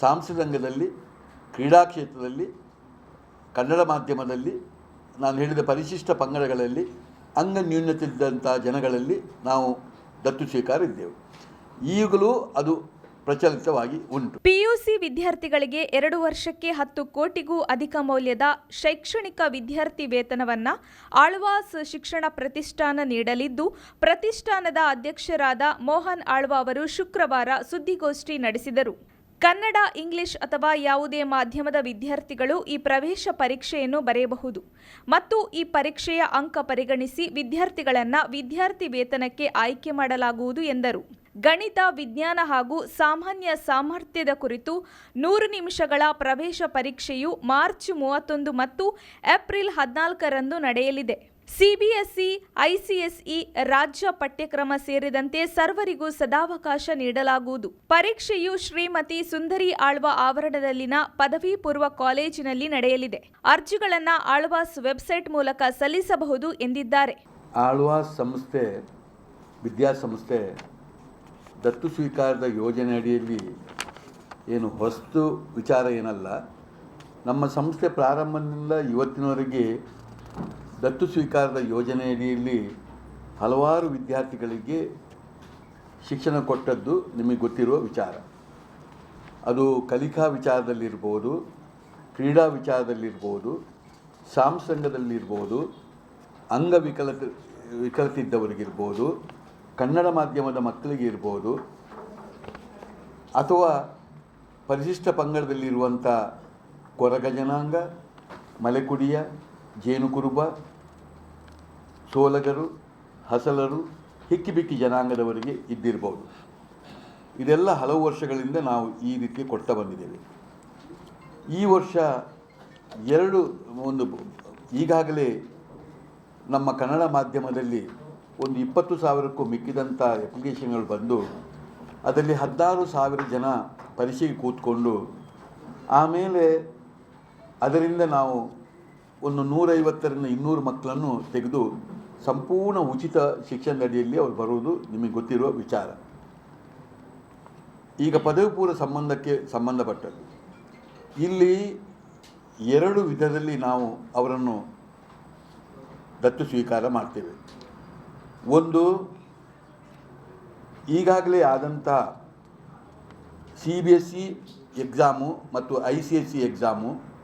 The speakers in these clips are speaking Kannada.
ಸಾಂಸ್ಕೃತಿಕ ರಂಗದಲ್ಲಿ ಕ್ರೀಡಾ ಕ್ಷೇತ್ರದಲ್ಲಿ, ಕನ್ನಡ ಮಾಧ್ಯಮದಲ್ಲಿ, ನಾನು ಹೇಳಿದ ಪರಿಶಿಷ್ಟ ಪಂಗಡಗಳಲ್ಲಿ ಅಂಗ ನ್ಯೂನ್ಯತೆ ಇದ್ದಂಥ ಜನಗಳಲ್ಲಿ ನಾವು ದತ್ತು ಸ್ವೀಕಾರ ಇದ್ದೆವು. ಈಗಲೂ ಅದು ಪ್ರಚಲಿತವಾಗಿ ಉಂಟು. ಪಿಯುಸಿ ವಿದ್ಯಾರ್ಥಿಗಳಿಗೆ ಎರಡು ವರ್ಷಕ್ಕೆ ಹತ್ತು ಕೋಟಿಗೂ ಅಧಿಕ ಮೌಲ್ಯದ ಶೈಕ್ಷಣಿಕ ವಿದ್ಯಾರ್ಥಿ ವೇತನವನ್ನು ಆಳ್ವಾಸ್ ಶಿಕ್ಷಣ ಪ್ರತಿಷ್ಠಾನ ನೀಡಲಿದ್ದು, ಪ್ರತಿಷ್ಠಾನದ ಅಧ್ಯಕ್ಷರಾದ ಮೋಹನ್ ಆಳ್ವಾ ಅವರು ಶುಕ್ರವಾರ ಸುದ್ದಿಗೋಷ್ಠಿ ನಡೆಸಿದರು. ಕನ್ನಡ, ಇಂಗ್ಲಿಷ್ ಅಥವಾ ಯಾವುದೇ ಮಾಧ್ಯಮದ ವಿದ್ಯಾರ್ಥಿಗಳು ಈ ಪ್ರವೇಶ ಪರೀಕ್ಷೆಯನ್ನು ಬರೆಯಬಹುದು ಮತ್ತು ಈ ಪರೀಕ್ಷೆಯ ಅಂಕ ಪರಿಗಣಿಸಿ ವಿದ್ಯಾರ್ಥಿಗಳನ್ನು ವಿದ್ಯಾರ್ಥಿ ವೇತನಕ್ಕೆ ಆಯ್ಕೆ ಮಾಡಲಾಗುವುದು ಎಂದರು. ಗಣಿತ, ವಿಜ್ಞಾನ ಹಾಗೂ ಸಾಮಾನ್ಯ ಸಾಮರ್ಥ್ಯದ ಕುರಿತು ನೂರು ನಿಮಿಷಗಳ ಪ್ರವೇಶ ಪರೀಕ್ಷೆಯು ಮಾರ್ಚ್ ಮೂವತ್ತೊಂದು ಮತ್ತು ಏಪ್ರಿಲ್ ಹದಿನಾಲ್ಕರಂದು ನಡೆಯಲಿದೆ. ಸಿಬಿಎಸ್ಇ, ಐಸಿಎಸ್ಇ ರಾಜ್ಯ ಪಠ್ಯಕ್ರಮ ಸೇರಿದಂತೆ ಸರ್ವರಿಗೂ ಸದಾವಕಾಶ ನೀಡಲಾಗುವುದು. ಪರೀಕ್ಷೆಯು ಶ್ರೀಮತಿ ಸುಂದರಿ ಆಳ್ವ ಆವರಣದಲ್ಲಿನ ಪದವಿ ಪೂರ್ವ ಕಾಲೇಜಿನಲ್ಲಿ ನಡೆಯಲಿದೆ. ಅರ್ಜಿಗಳನ್ನು ಆಳ್ವಾಸ್ ವೆಬ್ಸೈಟ್ ಮೂಲಕ ಸಲ್ಲಿಸಬಹುದು ಎಂದಿದ್ದಾರೆ. ಆಳ್ವಾಸ್ ಸಂಸ್ಥೆ, ವಿದ್ಯಾಸಂಸ್ಥೆ ದತ್ತು ಸ್ವೀಕಾರದ ಯೋಜನೆ ಅಡಿಯಲ್ಲಿ ಏನು ಹೊಸ್ತು ವಿಚಾರ ಏನಲ್ಲ. ನಮ್ಮ ಸಂಸ್ಥೆ ಪ್ರಾರಂಭದಿಂದ ಇವತ್ತಿನವರೆಗೆ ದತ್ತು ಸ್ವೀಕಾರದ ಯೋಜನೆಯಡಿಯಲ್ಲಿ ಹಲವಾರು ವಿದ್ಯಾರ್ಥಿಗಳಿಗೆ ಶಿಕ್ಷಣ ಕೊಟ್ಟದ್ದು ನಿಮಗೆ ಗೊತ್ತಿರುವ ವಿಚಾರ. ಅದು ಕಲಿಕಾ ವಿಚಾರದಲ್ಲಿರ್ಬೋದು, ಕ್ರೀಡಾ ವಿಚಾರದಲ್ಲಿರ್ಬೋದು ಸಾಂಸಂಗದಲ್ಲಿರ್ಬೋದು ಅಂಗವಿಕಲತ ವಿಕಲತಿದ್ದವರಿಗಿರ್ಬೋದು, ಕನ್ನಡ ಮಾಧ್ಯಮದ ಮಕ್ಕಳಿಗೆ ಇರ್ಬೋದು ಅಥವಾ ಪರಿಶಿಷ್ಟ ಪಂಗಡದಲ್ಲಿರುವಂಥ ಕೊರಗ ಜನಾಂಗ ಮಲೆಕುಡಿಯ ಜೇನುಕುರುಬ, ಸೋಲಗರು, ಹಸಲರು, ಹಿಕ್ಕಿಬಿಕ್ಕಿ ಜನಾಂಗದವರಿಗೆ ಇದ್ದಿರ್ಬೋದು. ಇದೆಲ್ಲ ಹಲವು ವರ್ಷಗಳಿಂದ ನಾವು ಈ ರೀತಿ ಕೊಡ್ತಾ ಬಂದಿದ್ದೇವೆ. ಈ ವರ್ಷ ಎರಡು ಒಂದು ಈಗಾಗಲೇ ನಮ್ಮ ಕನ್ನಡ ಮಾಧ್ಯಮದಲ್ಲಿ ಒಂದು ಇಪ್ಪತ್ತು ಸಾವಿರಕ್ಕೂ ಮಿಕ್ಕಿದಂಥ ಅಪ್ಲಿಕೇಶನ್ಗಳು ಬಂದು ಅದರಲ್ಲಿ ಹದಿನಾರು ಸಾವಿರ ಜನ ಪರೀಕ್ಷೆಗೆ ಕೂತ್ಕೊಂಡು ಆಮೇಲೆ ಅದರಿಂದ ನಾವು ಒಂದು ನೂರೈವತ್ತರಿಂದ ಇನ್ನೂರು ಮಕ್ಕಳನ್ನು ತೆಗೆದು ಸಂಪೂರ್ಣ ಉಚಿತ ಶಿಕ್ಷಣದ ಅಡಿಯಲ್ಲಿ ಅವರು ಬರುವುದು ನಿಮಗೆ ಗೊತ್ತಿರುವ ವಿಚಾರ. ಈಗ ಪದವಿ ಪೂರ್ವ ಸಂಬಂಧಕ್ಕೆ ಸಂಬಂಧಪಟ್ಟದ್ದು. ಇಲ್ಲಿ ಎರಡು ವಿಧದಲ್ಲಿ ನಾವು ಅವರನ್ನು ದತ್ತು ಸ್ವೀಕಾರ ಮಾಡ್ತೇವೆ. ಒಂದು, ಈಗಾಗಲೇ ಆದಂಥ C B S C exam ಮತ್ತು I C S C exam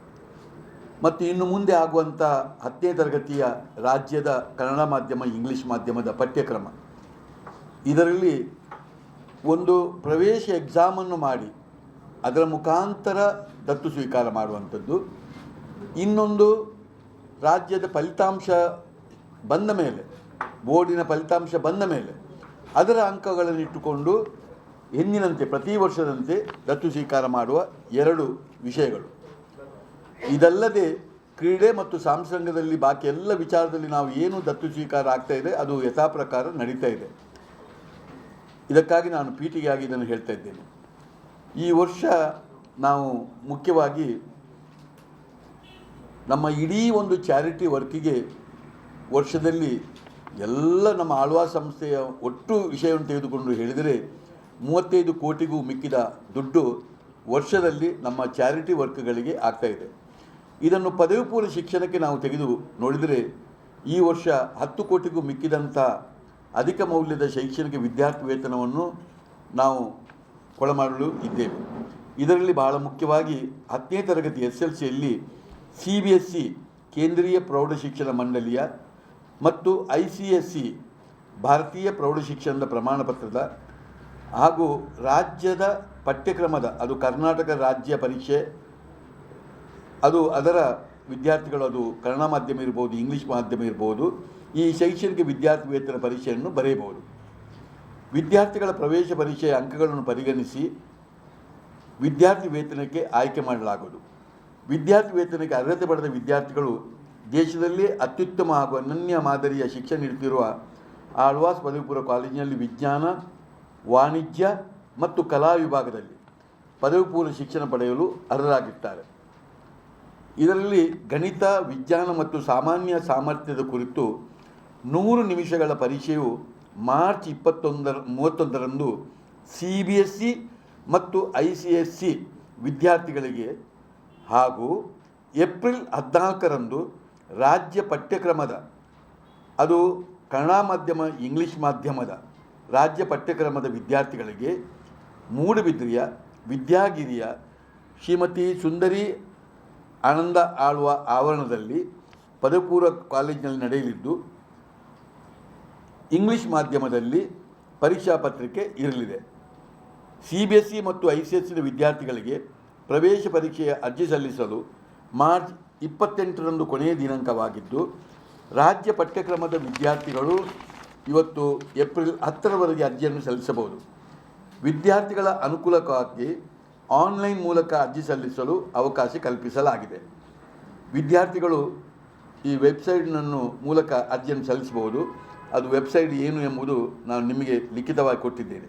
ಮತ್ತು ಇನ್ನು ಮುಂದೆ ಆಗುವಂಥ ಹತ್ತನೇ ತರಗತಿಯ ರಾಜ್ಯದ ಕನ್ನಡ ಮಾಧ್ಯಮ, ಇಂಗ್ಲೀಷ್ ಮಾಧ್ಯಮದ ಪಠ್ಯಕ್ರಮ. ಇದರಲ್ಲಿ ಒಂದು ಪ್ರವೇಶ ಎಕ್ಸಾಮನ್ನು ಮಾಡಿ ಅದರ ಮುಖಾಂತರ ದತ್ತು ಸ್ವೀಕಾರ ಮಾಡುವಂಥದ್ದು. ಇನ್ನೊಂದು ರಾಜ್ಯದ ಫಲಿತಾಂಶ ಬಂದ ಮೇಲೆ, ಬೋರ್ಡಿನ ಫಲಿತಾಂಶ ಬಂದ ಮೇಲೆ ಅದರ ಅಂಕಗಳನ್ನು ಇಟ್ಟುಕೊಂಡು ಎಂದಿನಂತೆ ಪ್ರತಿ ವರ್ಷದಂತೆ ದತ್ತು ಸ್ವೀಕಾರ ಮಾಡುವ ಎರಡು ವಿಷಯಗಳು. ಇದಲ್ಲದೆ ಕ್ರೀಡೆ ಮತ್ತು ಸಾಂಸಂಗದಲ್ಲಿ ಬಾಕಿ ಎಲ್ಲ ವಿಚಾರದಲ್ಲಿ ನಾವು ಏನು ದತ್ತು ಸ್ವೀಕಾರ ಆಗ್ತಾ ಇದೆ, ಅದು ಯಥಾ ಪ್ರಕಾರ ನಡೀತಾ ಇದೆ. ಇದಕ್ಕಾಗಿ ನಾನು ಪೀಠಿಗೆಯಾಗಿ ಇದನ್ನು ಹೇಳ್ತಾ ಇದ್ದೇನೆ. ಈ ವರ್ಷ ನಾವು ಮುಖ್ಯವಾಗಿ ನಮ್ಮ ಇಡೀ ಒಂದು ಚಾರಿಟಿ ವರ್ಕಿಗೆ ವರ್ಷದಲ್ಲಿ ಎಲ್ಲ ನಮ್ಮ ಆಳ್ವಾ ಸಂಸ್ಥೆಯ ಒಟ್ಟು ವಿಷಯವನ್ನು ತೆಗೆದುಕೊಂಡು ಹೇಳಿದರೆ ಮೂವತ್ತೈದು ಕೋಟಿಗೂ ಮಿಕ್ಕಿದ ದುಡ್ಡು ವರ್ಷದಲ್ಲಿ ನಮ್ಮ ಚಾರಿಟಿ ವರ್ಕ್ಗಳಿಗೆ ಆಗ್ತಾಯಿದೆ ಇದನ್ನು ಪದವಿ ಪೂರ್ವ ಶಿಕ್ಷಣಕ್ಕೆ ನಾವು ತೆಗೆದು ನೋಡಿದರೆ ಈ ವರ್ಷ ಹತ್ತು ಕೋಟಿಗೂ ಮಿಕ್ಕಿದಂಥ ಅಧಿಕ ಮೌಲ್ಯದ ಶೈಕ್ಷಣಿಕ ವಿದ್ಯಾರ್ಥಿ ವೇತನವನ್ನು ನಾವು ಕೊಳಮಾಡಲು ಇದ್ದೇವೆ. ಇದರಲ್ಲಿ ಬಹಳ ಮುಖ್ಯವಾಗಿ ಹತ್ತನೇ ತರಗತಿ ಎಸ್ ಎಲ್ ಸಿಯಲ್ಲಿ ಸಿ ಬಿ ಎಸ್ ಸಿ ಕೇಂದ್ರೀಯ ಪ್ರೌಢಶಿಕ್ಷಣ ಮಂಡಳಿಯ ಮತ್ತು ಐ ಸಿ ಎಸ್ ಸಿ ಭಾರತೀಯ ಪ್ರೌಢಶಿಕ್ಷಣದ ಪ್ರಮಾಣ ಪತ್ರದ ಹಾಗೂ ರಾಜ್ಯದ ಪಠ್ಯಕ್ರಮದ, ಅದು ಕರ್ನಾಟಕ ರಾಜ್ಯ ಪರೀಕ್ಷೆ ಅದು ಅದರ ವಿದ್ಯಾರ್ಥಿಗಳು, ಅದು ಕನ್ನಡ ಮಾಧ್ಯಮ ಇರ್ಬೋದು, ಇಂಗ್ಲೀಷ್ ಮಾಧ್ಯಮ ಇರ್ಬೋದು, ಈ ಶೈಕ್ಷಣಿಕ ವಿದ್ಯಾರ್ಥಿ ವೇತನ ಪರೀಕ್ಷೆಯನ್ನು ಬರೆಯಬಹುದು. ವಿದ್ಯಾರ್ಥಿಗಳ ಪ್ರವೇಶ ಪರೀಕ್ಷೆಯ ಅಂಕಗಳನ್ನು ಪರಿಗಣಿಸಿ ವಿದ್ಯಾರ್ಥಿ ವೇತನಕ್ಕೆ ಆಯ್ಕೆ ಮಾಡಲಾಗುವುದು. ವಿದ್ಯಾರ್ಥಿ ವೇತನಕ್ಕೆ ಅರ್ಹತೆ ಪಡೆದ ವಿದ್ಯಾರ್ಥಿಗಳು ದೇಶದಲ್ಲೇ ಅತ್ಯುತ್ತಮ ಹಾಗೂ ಅನನ್ಯ ಮಾದರಿಯ ಶಿಕ್ಷಣ ನೀಡುತ್ತಿರುವ ಆಳ್ವಾಸ್ ಪದವಿ ಪೂರ್ವ ಕಾಲೇಜಿನಲ್ಲಿ ವಿಜ್ಞಾನ, ವಾಣಿಜ್ಯ ಮತ್ತು ಕಲಾ ವಿಭಾಗದಲ್ಲಿ ಪದವಿ ಪೂರ್ವ ಶಿಕ್ಷಣ ಪಡೆಯಲು ಅರ್ಹರಾಗಿರ್ತಾರೆ ಇದರಲ್ಲಿ ಗಣಿತ, ವಿಜ್ಞಾನ ಮತ್ತು ಸಾಮಾನ್ಯ ಸಾಮರ್ಥ್ಯದ ಕುರಿತು ನೂರು ನಿಮಿಷಗಳ ಪರೀಕ್ಷೆಯು ಮಾರ್ಚ್ ಇಪ್ಪತ್ತೊಂದರ, ಮೂವತ್ತೊಂದರಂದು ಸಿ ಬಿ ಎಸ್ ಸಿ ಮತ್ತು ಐ ಸಿ ಎಸ್ ಸಿ ವಿದ್ಯಾರ್ಥಿಗಳಿಗೆ ಹಾಗೂ ಏಪ್ರಿಲ್ ಹದಿನಾಲ್ಕರಂದು ರಾಜ್ಯ ಪಠ್ಯಕ್ರಮದ, ಅದು ಕನ್ನಡ ಮಾಧ್ಯಮ, ಇಂಗ್ಲೀಷ್ ಮಾಧ್ಯಮದ ರಾಜ್ಯ ಪಠ್ಯಕ್ರಮದ ವಿದ್ಯಾರ್ಥಿಗಳಿಗೆ ಮೂಡುಬಿದ್ರಿಯ, ವಿದ್ಯಾಗಿರಿಯ ಶ್ರೀಮತಿ ಸುಂದರಿ ಆನಂದ ಆಳುವ ಆವರಣದಲ್ಲಿ ಪದಪೂರ್ವ ಕಾಲೇಜಿನಲ್ಲಿ ನಡೆಯಲಿದ್ದು, ಇಂಗ್ಲಿಷ್ ಮಾಧ್ಯಮದಲ್ಲಿ ಪರೀಕ್ಷಾ ಪತ್ರಿಕೆ ಇರಲಿದೆ. ಸಿ ಬಿ ಎಸ್ ಸಿ ಮತ್ತು ಐ ಸಿ ಎಸ್ ಸಿ ವಿದ್ಯಾರ್ಥಿಗಳಿಗೆ ಪ್ರವೇಶ ಪರೀಕ್ಷೆಯ ಅರ್ಜಿ ಸಲ್ಲಿಸಲು ಮಾರ್ಚ್ ಇಪ್ಪತ್ತೆಂಟರಂದು ಕೊನೆಯ ದಿನಾಂಕವಾಗಿದ್ದು, ರಾಜ್ಯ ಪಠ್ಯಕ್ರಮದ ವಿದ್ಯಾರ್ಥಿಗಳು ಇವತ್ತು ಏಪ್ರಿಲ್ ಹತ್ತರವರೆಗೆ ಅರ್ಜಿಯನ್ನು ಸಲ್ಲಿಸಬಹುದು. ವಿದ್ಯಾರ್ಥಿಗಳ ಅನುಕೂಲಕ್ಕಾಗಿ ಆನ್ಲೈನ್ ಮೂಲಕ ಅರ್ಜಿ ಸಲ್ಲಿಸಲು ಅವಕಾಶ ಕಲ್ಪಿಸಲಾಗಿದೆ. ವಿದ್ಯಾರ್ಥಿಗಳು ಈ ವೆಬ್ಸೈಟ್ನನ್ನು ಮೂಲಕ ಅರ್ಜಿಯನ್ನು ಸಲ್ಲಿಸಬಹುದು. ಅದು ವೆಬ್ಸೈಟ್ ಏನು ಎಂಬುದು ನಾನು ನಿಮಗೆ ಲಿಖಿತವಾಗಿ ಕೊಟ್ಟಿದ್ದೇನೆ.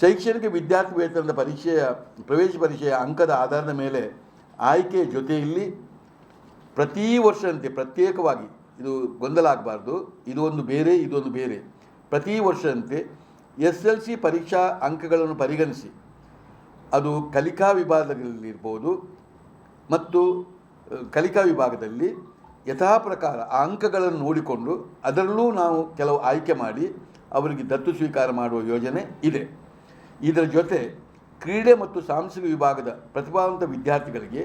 ಶೈಕ್ಷಣಿಕ ವಿದ್ಯಾರ್ಥಿ ವೇತನದ ಪರೀಕ್ಷೆಯ, ಪ್ರವೇಶ ಪರೀಕ್ಷೆಯ ಅಂಕದ ಆಧಾರದ ಮೇಲೆ ಆಯ್ಕೆ ಜೊತೆಯಲ್ಲಿ ಪ್ರತಿ ವರ್ಷದಂತೆ ಪ್ರತ್ಯೇಕವಾಗಿ ಇದು ಗೊಂದಲ ಆಗಬಾರ್ದು. ಇದು ಒಂದು ಬೇರೆ ಇದೊಂದು ಬೇರೆ. ಪ್ರತಿ ವರ್ಷದಂತೆ ಎಸ್ ಎಲ್ ಸಿ ಪರೀಕ್ಷಾ ಅಂಕಗಳನ್ನು ಪರಿಗಣಿಸಿ ಅದು ಕಲಿಕಾ ವಿಭಾಗದಲ್ಲಿರ್ಬೋದು ಮತ್ತು ಕಲಿಕಾ ವಿಭಾಗದಲ್ಲಿ ಯಥಾ ಪ್ರಕಾರ ಅಂಕಗಳನ್ನು ನೋಡಿಕೊಂಡು ಅದರಲ್ಲೂ ನಾವು ಕೆಲವು ಆಯ್ಕೆ ಮಾಡಿ ಅವರಿಗೆ ದತ್ತು ಸ್ವೀಕಾರ ಮಾಡುವ ಯೋಜನೆ ಇದೆ. ಇದರ ಜೊತೆ ಕ್ರೀಡೆ ಮತ್ತು ಸಾಂಸ್ಕೃತಿಕ ವಿಭಾಗದ ಪ್ರತಿಭಾವಂತ ವಿದ್ಯಾರ್ಥಿಗಳಿಗೆ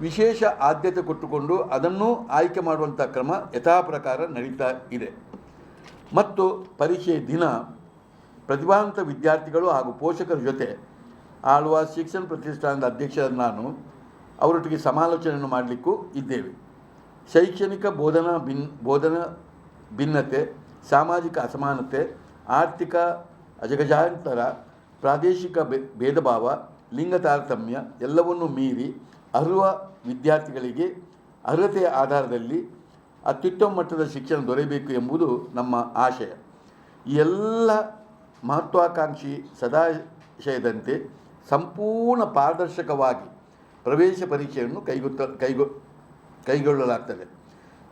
ವಿಶೇಷ ಆದ್ಯತೆ ಕೊಟ್ಟುಕೊಂಡು ಅದನ್ನು ಆಯ್ಕೆ ಮಾಡುವಂಥ ಕ್ರಮ ಯಥಾ ಪ್ರಕಾರ ನಡೀತಾ ಇದೆ. ಮತ್ತು ಪರೀಕ್ಷೆ ದಿನ ಪ್ರತಿಭಾವಂತ ವಿದ್ಯಾರ್ಥಿಗಳು ಹಾಗೂ ಪೋಷಕರ ಜೊತೆ ಆಳ್ವ ಶಿಕ್ಷಣ ಪ್ರತಿಷ್ಠಾನದ ಅಧ್ಯಕ್ಷರಾದ ನಾನು, ಅವರೊಟ್ಟಿಗೆ ಸಮಾಲೋಚನೆಯನ್ನು ಮಾಡಲಿಕ್ಕೂ ಇದ್ದೇವೆ. ಶೈಕ್ಷಣಿಕ ಬೋಧನಾ ಭಿನ್ ಬೋಧನಾ ಭಿನ್ನತೆ, ಸಾಮಾಜಿಕ ಅಸಮಾನತೆ, ಆರ್ಥಿಕ ಅಜಗಜಾಂತರ, ಪ್ರಾದೇಶಿಕ ಭೇದಭಾವ ಭೇದ ಲಿಂಗ ತಾರತಮ್ಯ ಎಲ್ಲವನ್ನೂ ಮೀರಿ ಅರ್ಹ ವಿದ್ಯಾರ್ಥಿಗಳಿಗೆ ಅರ್ಹತೆಯ ಆಧಾರದಲ್ಲಿ ಅತ್ಯುತ್ತಮ ಮಟ್ಟದ ಶಿಕ್ಷಣ ದೊರೆಯಬೇಕು ಎಂಬುದು ನಮ್ಮ ಆಶಯ. ಎಲ್ಲ ಮಹತ್ವಾಕಾಂಕ್ಷಿ ಸದಾಶಯದಂತೆ ಸಂಪೂರ್ಣ ಪಾರದರ್ಶಕವಾಗಿ ಪ್ರವೇಶ ಪರೀಕ್ಷೆಯನ್ನು ಕೈಗೊತ್ತ, ಕೈಗೊ, ಕೈಗೊಳ್ಳಲಾಗ್ತದೆ.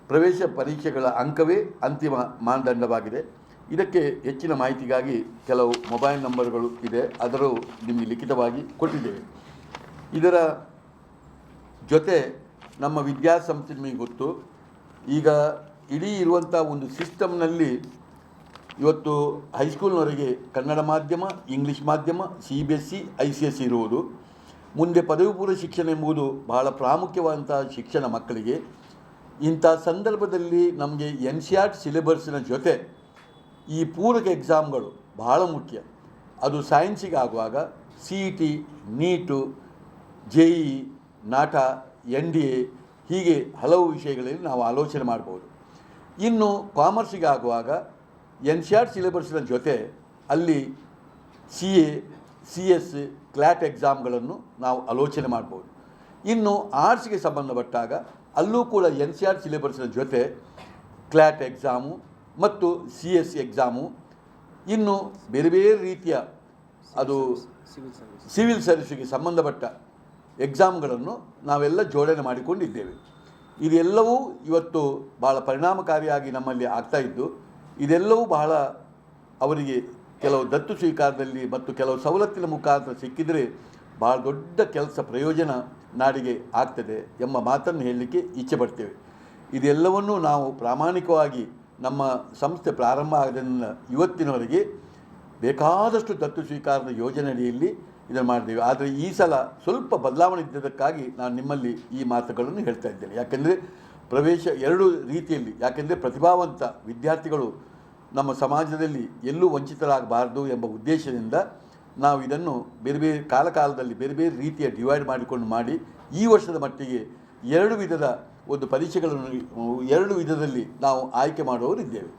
ಪ್ರವೇಶ ಪರೀಕ್ಷೆಗಳ ಅಂಕವೇ ಅಂತಿಮ ಮಾನದಂಡವಾಗಿದೆ. ಇದಕ್ಕೆ ಹೆಚ್ಚಿನ ಮಾಹಿತಿಗಾಗಿ ಕೆಲವು ಮೊಬೈಲ್ ನಂಬರ್ಗಳು ಇದೆ. ಅದರ ನಿಮಗೆ ಲಿಖಿತವಾಗಿ ಕೊಟ್ಟಿದ್ದೇವೆ. ಇದರ ಜೊತೆ ನಮ್ಮ ವಿದ್ಯಾಸಂಸ್ಥೆ ನಿಮಗೆ ಗೊತ್ತು. ಈಗ ಇಡೀ ಇರುವಂಥ ಒಂದು ಸಿಸ್ಟಮ್ನಲ್ಲಿ ಇವತ್ತು ಹೈಸ್ಕೂಲ್ನವರೆಗೆ ಕನ್ನಡ ಮಾಧ್ಯಮ, ಇಂಗ್ಲೀಷ್ ಮಾಧ್ಯಮ C B S C I C S C ಇರುವುದು. ಮುಂದೆ ಪದವಿ ಪೂರ್ವ ಶಿಕ್ಷಣ ಎಂಬುದು ಬಹಳ ಪ್ರಾಮುಖ್ಯವಾದಂಥ ಶಿಕ್ಷಣ ಮಕ್ಕಳಿಗೆ. ಇಂಥ ಸಂದರ್ಭದಲ್ಲಿ ನಮಗೆ ಎನ್ ಸಿ ಆರ್ ಸಿಲೆಬಸ್ನ ಜೊತೆ ಈ ಪೂರಕ ಎಕ್ಸಾಮ್ಗಳು ಬಹಳ ಮುಖ್ಯ. ಅದು ಸೈನ್ಸಿಗೆ ಆಗುವಾಗ C E T NEET J E NATA N D A ಹೀಗೆ ಹಲವು ವಿಷಯಗಳಲ್ಲಿ ನಾವು ಆಲೋಚನೆ ಮಾಡ್ಬೋದು. ಇನ್ನು ಕಾಮರ್ಸಿಗೆ ಆಗುವಾಗ ಎನ್ ಸಿ ಆರ್ ಸಿಲೆಬಸ್ಸಿನ ಜೊತೆ ಅಲ್ಲಿ C A, C S CLAT ಎಕ್ಸಾಮ್ಗಳನ್ನು ನಾವು ಆಲೋಚನೆ ಮಾಡ್ಬೋದು. ಇನ್ನು ಆರ್ಟ್ಸ್ಗೆ ಸಂಬಂಧಪಟ್ಟಾಗ ಅಲ್ಲೂ ಕೂಡ ಎನ್ ಸಿ ಆರ್ ಸಿಲೆಬಸ್ಸಿನ ಜೊತೆ ಕ್ಲಾಟ್ ಎಕ್ಸಾಮು ಮತ್ತು ಸಿ ಎಸ್ ಎಕ್ಸಾಮು, ಇನ್ನು ಬೇರೆ ಬೇರೆ ರೀತಿಯ ಅದು ಸಿವಿಲ್ ಸರ್ವಿಸ್ಗೆ ಸಂಬಂಧಪಟ್ಟ ಎಕ್ಸಾಮ್ಗಳನ್ನು ನಾವೆಲ್ಲ ಜೋಡಣೆ ಮಾಡಿಕೊಂಡಿದ್ದೇವೆ. ಇದೆಲ್ಲವೂ ಇವತ್ತು ಭಾಳ ಪರಿಣಾಮಕಾರಿಯಾಗಿ ನಮ್ಮಲ್ಲಿ ಆಗ್ತಾ ಇದ್ದು ಇದೆಲ್ಲವೂ ಬಹಳ ಅವರಿಗೆ ಕೆಲವು ದತ್ತು ಸ್ವೀಕಾರದಲ್ಲಿ ಮತ್ತು ಕೆಲವು ಸವಲತ್ತಿನ ಮುಖಾಂತರ ಸಿಕ್ಕಿದರೆ ಭಾಳ ದೊಡ್ಡ ಕೆಲಸ ಪ್ರಯೋಜನ ನಾಡಿಗೆ ಆಗ್ತದೆ ಎಂಬ ಮಾತನ್ನು ಹೇಳಲಿಕ್ಕೆ ಇಚ್ಛೆ ಪಡ್ತೇವೆ. ಇದೆಲ್ಲವನ್ನೂ ನಾವು ಪ್ರಾಮಾಣಿಕವಾಗಿ ನಮ್ಮ ಸಂಸ್ಥೆ ಪ್ರಾರಂಭ ಆಗದಿಂದ ಇವತ್ತಿನವರೆಗೆ ಬೇಕಾದಷ್ಟು ದತ್ತು ಸ್ವೀಕಾರದ ಯೋಜನೆ ಅಡಿಯಲ್ಲಿ ಇದನ್ನು ಮಾಡಿದ್ದೇವೆ. ಆದರೆ ಈ ಸಲ ಸ್ವಲ್ಪ ಬದಲಾವಣೆ ಇದ್ದದಕ್ಕಾಗಿ ನಾನು ನಿಮ್ಮಲ್ಲಿ ಈ ಮಾತುಗಳನ್ನು ಹೇಳ್ತಾ ಇದ್ದೇನೆ. ಯಾಕೆಂದರೆ ಪ್ರವೇಶ ಎರಡು ರೀತಿಯಲ್ಲಿ, ಯಾಕೆಂದರೆ ಪ್ರತಿಭಾವಂತ ವಿದ್ಯಾರ್ಥಿಗಳು ನಮ್ಮ ಸಮಾಜದಲ್ಲಿ ಎಲ್ಲೂ ವಂಚಿತರಾಗಬಾರದು ಎಂಬ ಉದ್ದೇಶದಿಂದ ನಾವು ಇದನ್ನು ಬೇರೆ ಬೇರೆ ಕಾಲ ಕಾಲದಲ್ಲಿ ಬೇರೆ ಬೇರೆ ರೀತಿಯ ಡಿವೈಡ್ ಮಾಡಿಕೊಂಡು ಮಾಡಿ, ಈ ವರ್ಷದ ಮಟ್ಟಿಗೆ ಎರಡು ವಿಧದ ಒಂದು ಪರೀಕ್ಷೆಗಳನ್ನು, ಎರಡು ವಿಧದಲ್ಲಿ ನಾವು ಆಯ್ಕೆ ಮಾಡುವವರು ಇದ್ದೇವೆ